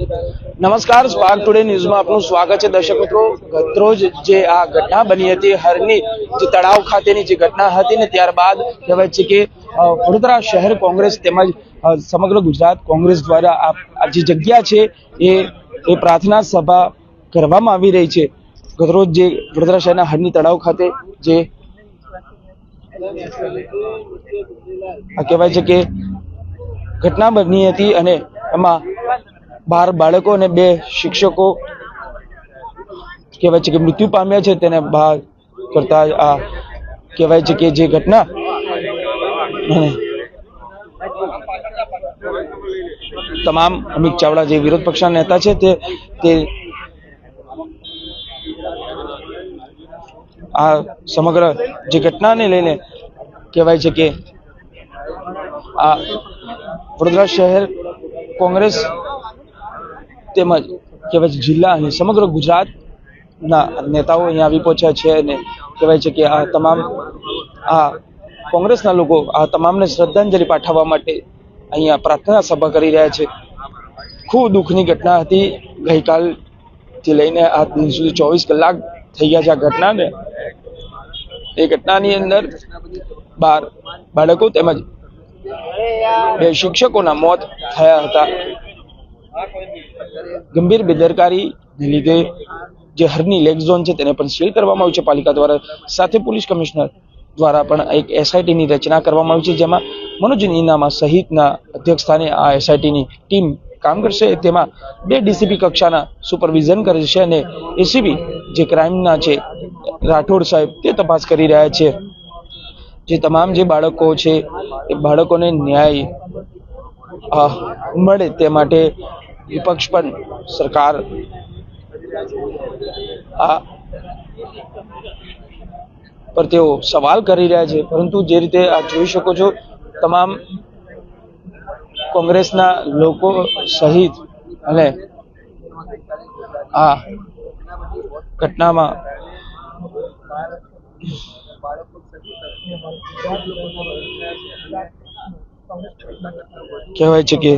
નમસ્કાર spark today ન્યૂઝમાં આપનું સ્વાગત છે. દર્શક મિત્રો, ગતરોજ જે આ ઘટના બની હતી, હરની જે તળાવ ખાતેની જે ઘટના હતી ને ત્યારબાદ કહેવાય છે કે વડોદરા શહેર કોંગ્રેસ તેમજ સમગ્ર ગુજરાત કોંગ્રેસ દ્વારા આ જે જગ્યા છે એ એ પ્રાર્થના સભા કરવામાં આવી રહી છે. ગતરોજ જે વડોદરા શહેરના હરની તળાવ ખાતે જે કહેવાય છે કે, ઘટના બની હતી અને એમાં બાર બાળકો અને બે શિક્ષકો કહેવાય છે કે મૃત્યુ પામ્યા છે તેને બહાર કરતા આ કહેવાય છે કે જે ઘટના તમામ અમિત ચાવડા જે વિરોધ પક્ષના નેતા છે તે આ સમગ્ર જે ઘટનાને લઈને કહેવાય છે કે આ વડોદરા શહેર કોંગ્રેસ તેમજ કહેવાય છે જિલ્લા અને સમગ્ર ગુજરાતના નેતાઓ અહીંયા આવી પહોંચ્યા છે અને કહેવાય છે કે આ તમામ આ કોંગ્રેસના લોકો આ તમામને શ્રદ્ધાંજલિ પાઠવવા માટે અહીંયા પ્રાર્થના સભા કરી રહ્યા છે. ખૂબ દુઃખની ઘટના હતી. ગઈકાલથી લઈને આ દિન સુધી ચોવીસ કલાક થઈ ગયા છે આ ઘટનાને. એ ઘટનાની અંદર બાર બાળકો તેમજ બે શિક્ષકોના મોત થયા હતા. ગંભીર બેદરકારીને લીધે જે હરની લેક ઝોન છે તેને પણ સીલ કરવામાં આવ્યું છે. પાલિકા દ્વારા સાથે પોલીસ કમિશનર દ્વારા પણ એક એસઆઈટીની રચના કરવામાં આવી છે, જેમાં મનોજ ઇનામા સહિતના અધ્યક્ષસ્થાને આ એસઆઈટીની ટીમ કામ કરશે. તેમાં બે ડીસીપી કક્ષાના સુપરવિઝન કરે છે અને એસીબી જે ક્રાઇમના છે, રાઠોડ સાહેબ તે તપાસ કરી રહ્યા છે. જે તમામ જે બાળકો છે, એ બાળકોને ન્યાય મળે તે માટે વિપક્ષ પણ સરકાર આ પર તેઓ સવાલ કરી રહ્યા છે. પરંતુ જે રીતે આ જોઈ શકો છો, તમામ કોંગ્રેસના લોકો સહિત અને આ ઘટનામાં કહેવાય છે કે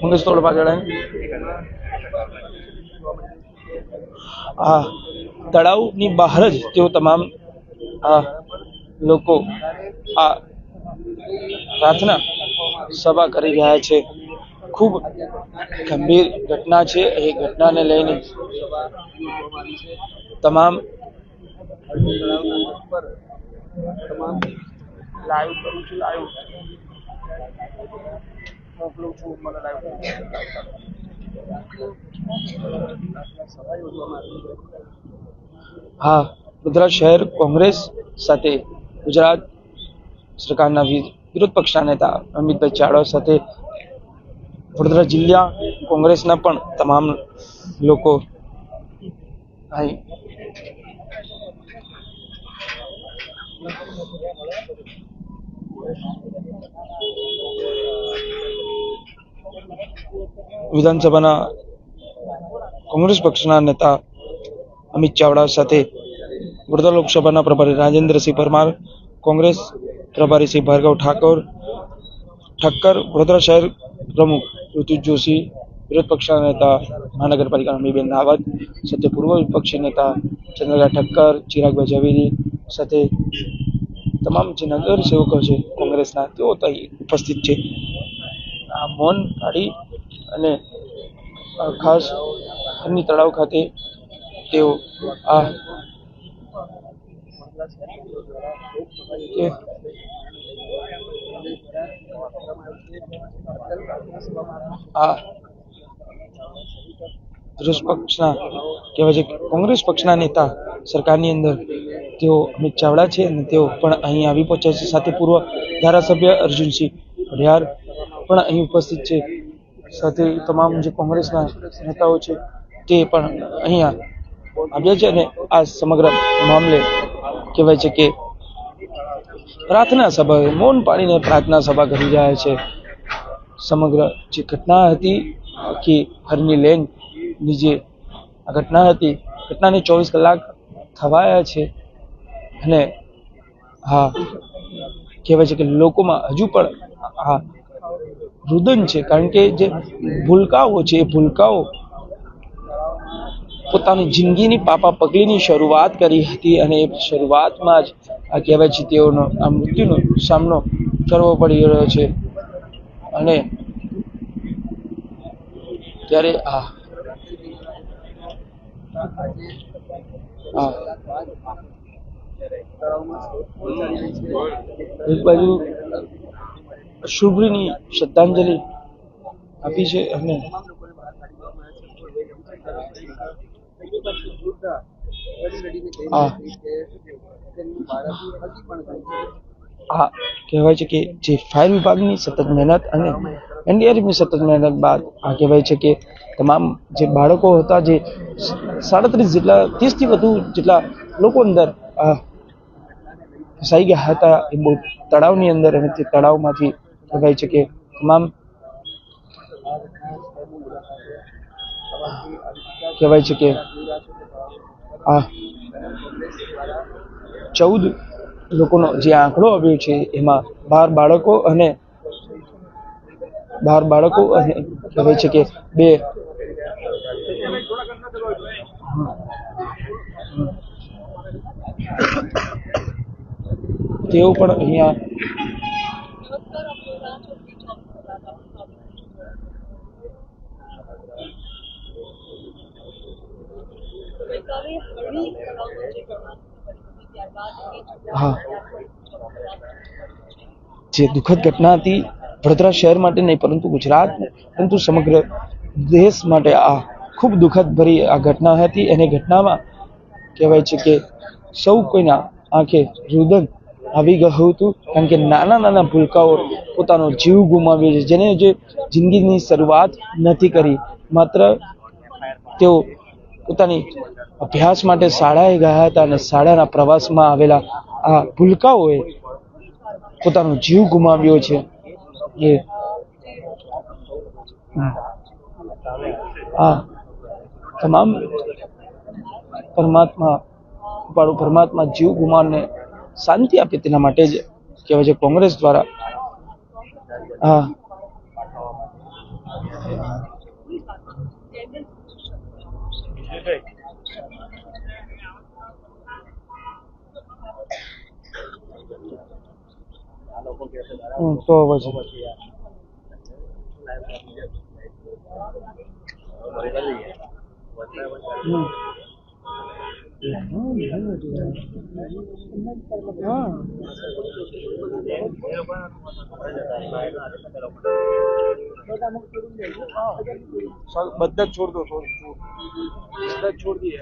મંગેશ થોડો આ તળાવની બહાર જ તેઓ તમામ આ લોકો આ પ્રાર્થના સભા કરી રહ્યા છે. ખૂબ ગંભીર ઘટના છે. એ ઘટનાને લઈને તમામ લાઈવ કરું છું લાઈવ. મોકલું છું મને લાઈવ હા વડોદરા શહેર કોંગ્રેસ સાથે ગુજરાત સરકારના વિરોધ પક્ષના નેતા અમિતભાઈ ચાવડા સાથે વડોદરા જિલ્લા કોંગ્રેસના પણ તમામ લોકો અહીં વિધાનસભાના કોંગ્રેસ પક્ષના નેતા અમિત ચાવડા સાથે વડોદરા લોકસભાના પ્રભારી રાજેન્દ્રસિંહ પરમાર, કોંગ્રેસ પ્રભારી શ્રી ભાર્ગવ ઠાકોર, ઠક્કર, વડોદરા શહેર પ્રમુખ ઋતુજ જોશી, વિરોધ પક્ષના નેતા મહાનગરપાલિકાના અમીબેન રાવત, સાથે પૂર્વ વિપક્ષી નેતા ચંદ્રકા ઠક્કર, ચિરાગભાઈ ઝવેરી, સાથે તમામ જે નગર સેવકો છે કોંગ્રેસના, તેઓ અહીં ઉપસ્થિત છે. આ મૌન પાડી અને ખાસ હરની તળાવ ખાતે તેઓ આ આ પક્ષના કહેવાય છે કોંગ્રેસ પક્ષના નેતા સરકારની અંદર તેઓ અમિત ચાવડા છે અને તેઓ પણ અહીં આવી પહોંચ્યા છે. સાથે પૂર્વ ધારાસભ્ય અર્જુનસિંહ અઢિયાર પણ અહીં ઉપસ્થિત છે. સાથે તમામ જે કોંગ્રેસના નેતાઓ છે તે પણ અહીંયા આવ્યા છે અને આ સમગ્ર મામલે કહેવાય છે કે પ્રાર્થના સભા, મૌન પાડીને પ્રાર્થના સભા કરી રહ્યા છે. સમગ્ર જે ઘટના હતી આખી હરની લેનની જે આ ઘટના હતી, ઘટનાને ચોવીસ કલાક થવાયા છે અને હા, કહેવાય છે કે લોકોમાં હજુ પણ હા રુદન છે. કારણ કે જે ભૂલકાઓ છે, એ ભૂલકાઓ પોતાની જિંદગીની પાપા પગલીની શરૂઆત કરી હતી અને એ શરૂઆતમાં જ આ કહેવાય છે તેઓનો આ મૃત્યુનો સામનો કરવો પડી રહ્યો છે. અને ત્યારે આ એક બાજુ શુભ્રીની શ્રદ્ધાંજલિ આપી છે અને આ આ કહેવાય છે કે જે ફાયર વિભાગની સતત મહેનત અને એનડીઆરએફની સતત મહેનત બાદ આ કહેવાય છે કે તમામ જે બાળકો હતા જે સાડત્રીસ જેટલા, ત્રીસથી વધુ જેટલા લોકો અંદર ફસાઈ ગયા હતા, એ બહુ તળાવની અંદર અને તે તળાવમાંથી કહેવાય છે કે તમામ કહેવાય છે કે આ ચૌદ લોકોનો જે આંકડો આવ્યો છે, એમાં બાર બાળકો અને બાર બાળકો અને કહેવાય છે કે બે તેઓ પણ અહીંયા ગઈકાલે હળવી તળાવનો જે હા. જે દુઃખદ ઘટના હતી વડોદરા શહેર માટે નહીં, પરંતુ ગુજરાત પરંતુ સમગ્ર દેશ માટે આ ખૂબ દુઃખદ ભરી આ ઘટના હતી. અને ઘટનામાં કહેવાય છે કે સૌ કોઈના આંખે રુદન આવી ગયું હતું, કારણ કે નાના નાના ભૂલકાઓ પોતાનો જીવ ગુમાવ્યો છે. જેને જે જિંદગીની શરૂઆત નથી કરી, માત્ર તેઓ પોતાની અભ્યાસ માટે શાળાએ ગયા હતા અને શાળાના પ્રવાસમાં આવેલા આ ભૂલકાઓએ પોતાનો જીવ ગુમાવ્યો છે. એ આ તમામ પરમાત્મા કૃપાળુ પરમાત્મા જીવ ગુમાવને શાંતિ આપે તેના માટે જ કહેવાય છે કોંગ્રેસ દ્વારા. હા. હમ, તો પછી હમ. હા. ચાલ, બધા જ છોડ દો છોડ છોડ. બધા જ છોડ દઈએ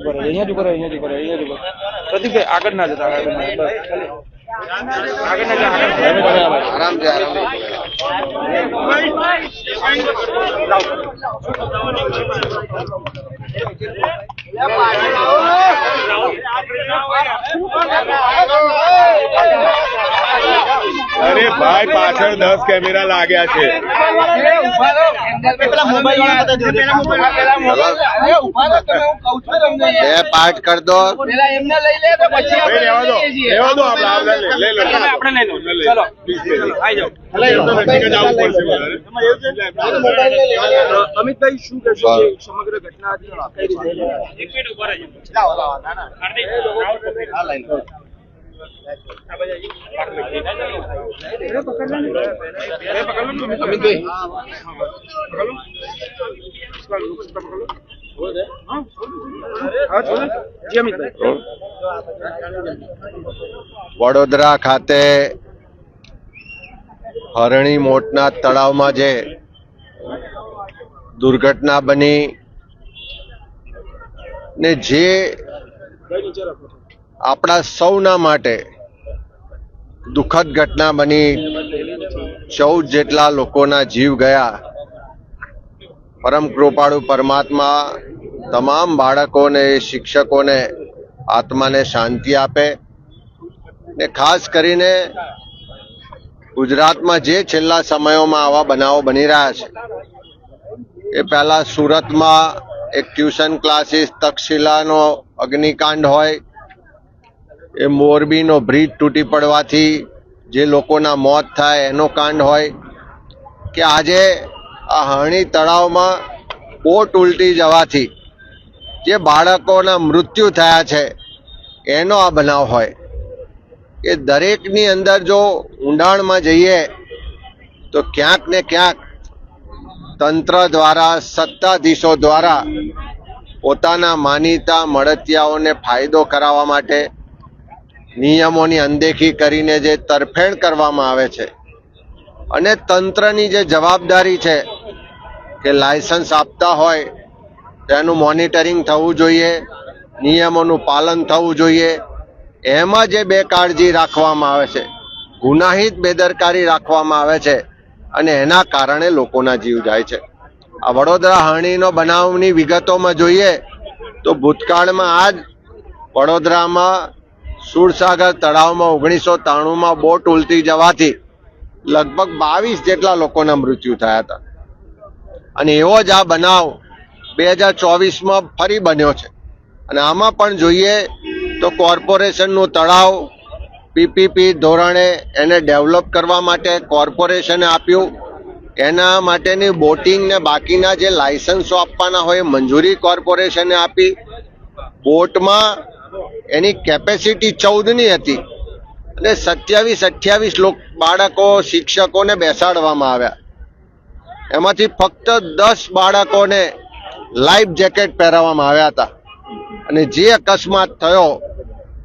અહીંયાથી કરો અહીંયાથી કરો અહીંયાથી કરો. પ્રદીપભાઈ આગળ ના જતા આગળ ના જતા. આગળ ના જા, આગળ ના જા. ભાઈ પાછળ દસ કેમેરા લાગ્યા છે. બે પાર્ટ કર દો. દો. આપણે અમિતભાઈ શું કહેશો કે સમગ્ર ઘટના વડોદરા ખાતે હરણી મોટના તળાવમાં જે દુર્ઘટના બની ને જે આપણા સૌના માટે દુઃખદ ઘટના બની. ચૌદ જેટલા લોકોના જીવ ગયા. પરમ કૃપાળુ પરમાત્મા તમામ બાળકોને, શિક્ષકોને આત્માને શાંતિ આપે. ને ખાસ કરીને ગુજરાતમાં જે છેલ્લા સમયોમાં આવા બનાવો બની રહ્યા છે, એ પહેલાં સુરતમાં એક ટ્યુશન ક્લાસીસ, તક્ષશિલાનો અગ્નિકાંડ હોય એ મોરબીનો બ્રિજ તૂટી પડવાથી જે લોકોના મોત થાય એનો કાંડ હોય કે આજે આ હરણી તળાવમાં બોટ ઉલટી જવાથી જે બાળકોના મૃત્યુ થયા છે, એનો આ બનાવ હોય. એ દરેકની અંદર જો ઊંડાણમાં જઈએ, તો ક્યાંક ને ક્યાંક તંત્ર દ્વારા, સત્તાધીશો દ્વારા પોતાના માનીતા મળતિયાઓને ફાયદો કરાવવા માટે નિયમોની અનદેખી કરીને જે તરફેણ કરવામાં આવે છે અને તંત્રની જે જવાબદારી છે કે લાયસન્સ આપતા હોય, તેનું મોનિટરિંગ થવું જોઈએ, નિયમોનું પાલન થવું જોઈએ, એમાં જે બેકાળજી રાખવામાં આવે છે, ગુનાહિત બેદરકારી રાખવામાં આવે છે અને એના કારણે લોકોના જીવ જાય છે. આ વડોદરા હરણીનો બનાવની વિગતોમાં જોઈએ તો ભૂતકાળમાં આ જ વડોદરામાં સુરસાગર તળાવમાં ઓગણીસો ત્રાણુંમાં બોટ ઉલટી જવાથી લગભગ બાવીસ જેટલા લોકોના મૃત્યુ થયા હતા. અને એવો જ આ બનાવ બે હજાર ચોવીસમાં ફરી બન્યો છે. અને આમાં પણ જોઈએ તો કોર્પોરેશનનું તળાવ પીપીપી ધોરણે એને ડેવલપ કરવા માટે કોર્પોરેશને આપ્યું. એના માટેની બોટિંગ ને બાકીના જે લાયસન્સો આપવાના હોય મંજૂરી કોર્પોરેશને આપી. બોટમાં એની કેપેસિટી ચૌદની હતી. અને સત્યાવીસ, અઠ્યાવીસ લોક બાળકો, શિક્ષકોને બેસાડવામાં આવ્યા. એમાંથી ફક્ત દસ બાળકોને લાઈફ જેકેટ પહેરાવવામાં આવ્યા હતા. અને જે અકસ્માત થયો,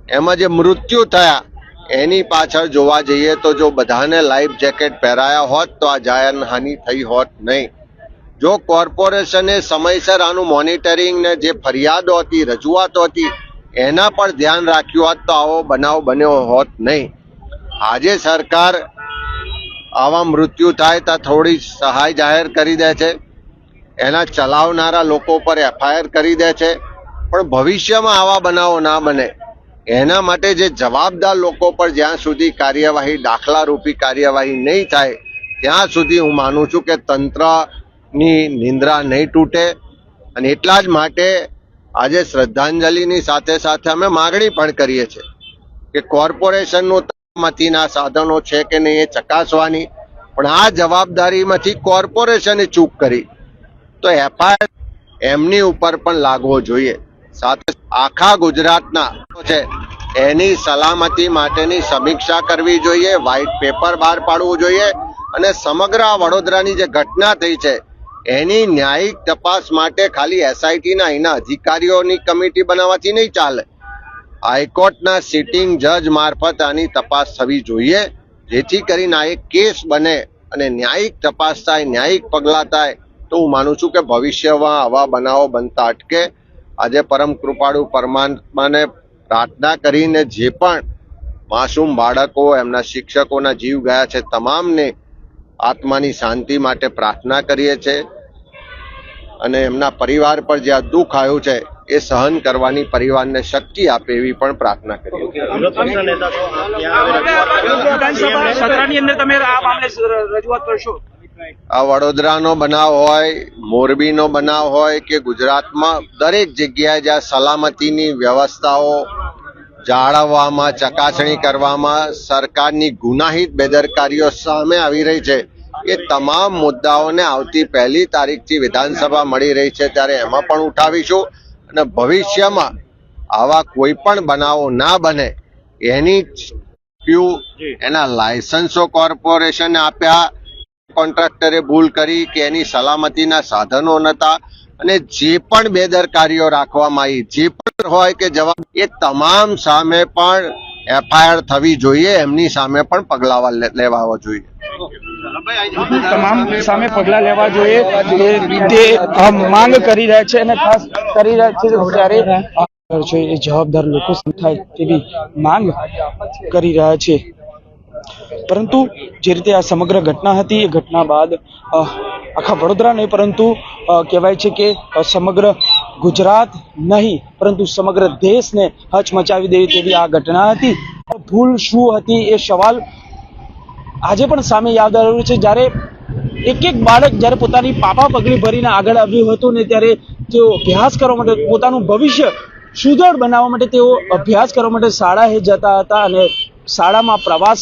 એમાં જે મૃત્યુ થયા, એની પાછળ જોવા જઈએ તો જો બધાને લાઈફ જેકેટ પહેરાયા હોત, તો આ જાનહાનિ થઈ હોત નહીં. જો કોર્પોરેશને સમયસર આનું મોનિટરિંગ ને જે ફરિયાદો હતી, રજૂઆતો હતી એના પર ધ્યાન રાખ્યું હોત તો આવો બનાવ બન્યો હોત નહીં. આજે સરકાર આવા મૃત્યુ થાય તો થોડી સહાય જાહેર કરી દે છે. એના ચલાવનારા લોકો પર એફઆઈઆર કરી દે છે. પણ ભવિષ્યમાં આવા બનાવો ના બને. એના માટે જે જવાબદાર લોકો પર જ્યાં સુધી કાર્યવાહી દાખલારૂપી કાર્યવાહી નહીં થાય, ત્યાં સુધી હું માનું છું કે તંત્રની નિંદ્રા નહીં તૂટે. અને એટલા જ માટે આજે શ્રદ્ધાંજલિની સાથે સાથે અમે માગણી પણ કરીએ છીએ કે કોર્પોરેશનનું મતીના સાધનો છે કે નહીં એ ચકાસવાની. પણ આ જવાબદારીમાંથી કોર્પોરેશને ચૂક કરી. તો એફઆઈઆર એમની ઉપર પણ લાગવો જોઈએ. સાથે આખા ગુજરાતના છે, એની સલામતી માટેની સમીક્ષા કરવી જોઈએ વ્હાઇટ પેપર બહાર પાડવું જોઈએ અને સમગ્ર વડોદરાની જે ઘટના થઈ છે એની ન્યાયિક તપાસ માટે ખાલી એસઆઈટીના અહીંના અધિકારીઓની કમિટી બનાવવાથી નહીં ચાલે. હાઈકોર્ટના સિટિંગ જજ મારફત આની તપાસ થવી જોઈએ, જેથી કરીને આ એક કેસ બને અને ન્યાયિક તપાસ થાય, ન્યાયિક પગલાં થાય, તો હું માનું છું કે ભવિષ્યમાં આવા બનાવો બનતા અટકે. આજે પરમ કૃપાળુ પરમાત્માને પ્રાર્થના કરીને જે પણ માસૂમ બાળકો, એમના શિક્ષકોના જીવ ગયા છે, તમામને આત્માની શાંતિ માટે પ્રાર્થના કરીએ છીએ. અને એમના પરિવાર પર જે આ દુઃખ આવ્યું છે એ સહન કરવાની પરિવારને શક્તિ આપે એવી પણ પ્રાર્થના કરી છીએ અંદર તમે આ મામલે રજૂઆત કરશો? આ વડોદરાનો બનાવ હોય મોરબીનો બનાવ હોય કે ગુજરાતમાં દરેક જગ્યાએ જ્યાં સલામતીની વ્યવસ્થાઓ જાળવવામાં ચકાસણી કરવામાં સરકારની ગુનાહિત બેદરકારીઓ સામે આવી રહી છે. એ તમામ મુદ્દાઓને આવતી પહેલી તારીખથી વિધાનસભા મળી રહી છે ત્યારે એમાં પણ ઉઠાવીશું અને ભવિષ્યમાં આવા કોઈ પણ બનાવો ના બને એની એના લાયસન્સો કોર્પોરેશને આપ્યા. કોન્ટ્રાક્ટરે ભૂલ કરી કે એની સલામતીના સાધનો નતા અને જે પણ બેદરકારીઓ રાખવામાં આવી જે પણ હોય કે જવાબ એ તમામ સામે પણ એફઆઈઆર થવી જોઈએ, એમની સામે પણ પગલાં લેવા જોઈએ. તમામ સામે પગલા લેવા જોઈએ. તે- માંગ કરી રહ્યા છે અને ખાસ કરી રહ્યા છે ત્યારે છે એ જવાબદાર લોકો થાય તેવી માંગ કરી રહ્યા છે. પરંતુ જે રીતે આ સમગ્ર ઘટના હતી, એ ઘટના બાદ આખા વડોદરા નહીં, પરંતુ કહેવાય છે કે સમગ્ર ગુજરાત નહીં, પરંતુ સમગ્ર દેશને હચમચાવી દેવી તેવી આ ઘટના હતી. ભૂલ શું હતી એ સવાલ આજે પણ સામે યાદ આવ્યો છે. જ્યારે એક એક બાળક જ્યારે પોતાની પાપા પગલી ભરીને આગળ આવ્યું હતું ને ત્યારે તેઓ અભ્યાસ કરવા માટે, પોતાનું ભવિષ્ય સુદૃઢ બનાવવા માટે તેઓ અભ્યાસ કરવા માટે શાળાએ જતા હતા અને શાળામાં પ્રવાસ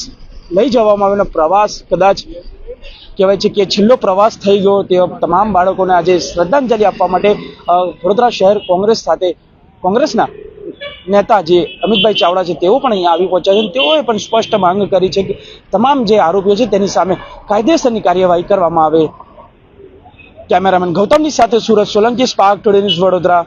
લઈ જવામાં આવ્યો પ્રવાસ કદાચ કહેવાય છે કે છેલ્લો પ્રવાસ થઈ ગયો તે તમામ બાળકોને આજે શ્રદ્ધાંજલિ આપવા માટે વડોદરા શહેર કોંગ્રેસ સાથે, કોંગ્રેસના નેતા જે અમિતભાઈ ચાવડા છે, તેઓ પણ અહીંયા આવી પહોંચ્યા છે તેઓએ પણ સ્પષ્ટ માંગ કરી છે કે તમામ જે આરોપીઓ છે તેની સામે કાયદેસરની કાર્યવાહી કરવામાં આવે. કેમેરામેન ગૌતમની સાથે Surat Solanki, Spark Today News Vadodara.